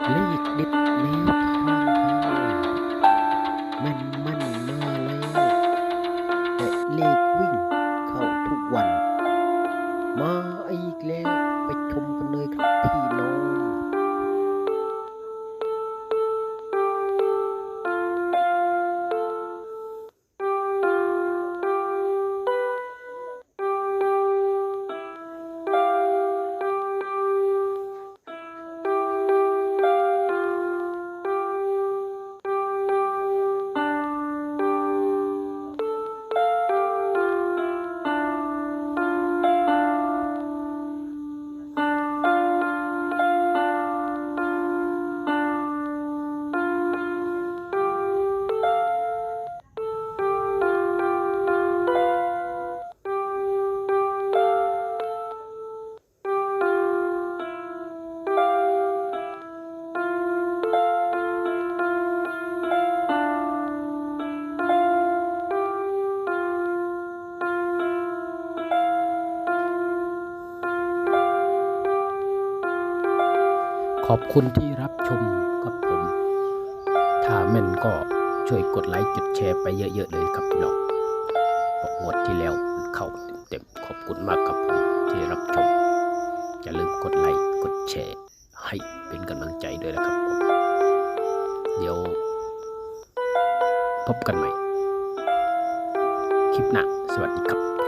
เลขเด็ดแนว อบคุณที่รับชมกับผม ถ้าแม่นก็ช่วยกดไลค์กดแชร์ไปเยอะๆเลยครับพี่น้องบอกงวดที่แล้วเข้าเต็มๆขอบคุณมากครับผมที่รับชม อย่าลืมกดไลค์กดแชร์ ให้เป็นกำลังใจด้วยนะครับผมเดี๋ยว พบกันใหม่ คลิปหน้าสวัสดีครับ